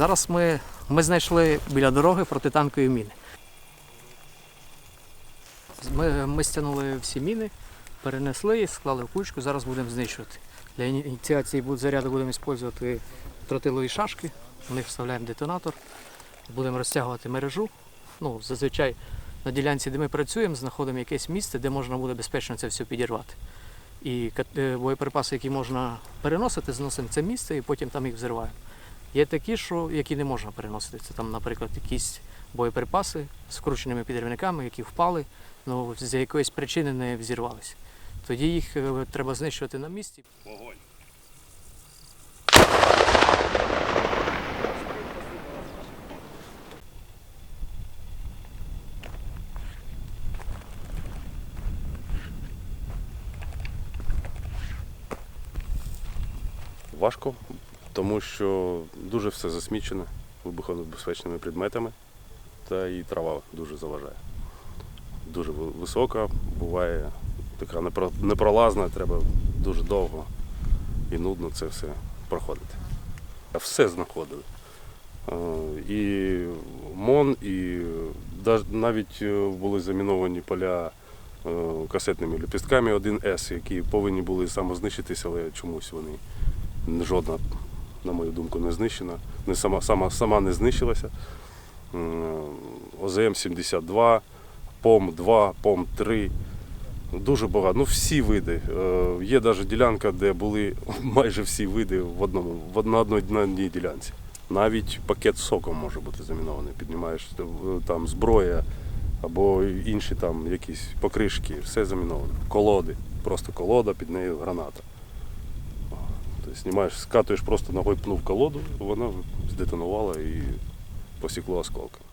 Зараз ми, ми знайшли біля дороги протитанкові міни. Ми, ми стягнули всі міни, перенесли склали в кучку, зараз будемо знищувати. Для ініціації заряду будемо використовувати тротилові шашки, в них вставляємо детонатор, будемо розтягувати мережу. Ну, зазвичай на ділянці, де ми працюємо, знаходимо якесь місце, де можна буде безпечно це все підірвати. І е, боєприпаси, які можна переносити, зносимо це місце і потім там їх взриваємо. Є такі, що, які не можна переносити. Це там, наприклад, якісь боєприпаси з вкрученими підривниками, які впали, ну, з якоїсь причини не взірвалися. Тоді їх е, треба знищувати на місці. Важко, тому що дуже все засмічене вибухонебезпечними предметами, та і трава дуже заважає. Дуже висока, буває така непролазна, треба дуже довго і нудно це все проходити. Все знаходили. Е, І МОН, і навіть е, були заміновані поля е, касетними ліпістками 1С, які повинні були самознищитися, але чомусь вони жодна, на мою думку, не знищена. Не сама, сама, сама не знищилася. ОЗМ-72, ПОМ-2, ПОМ-3. Дуже багато. Ну, всі види. Е, Є навіть ділянка, де були майже всі види в одному, в одній, на одній ділянці. Навіть пакет соком може бути замінований. Піднімаєш е, там зброя або інші там якісь покришки, все заміновано. Колоди. Просто колода, під нею граната. Тобто знімаєш, скатуєш просто ногою пнув колоду, вона здетонувала і посікла осколком.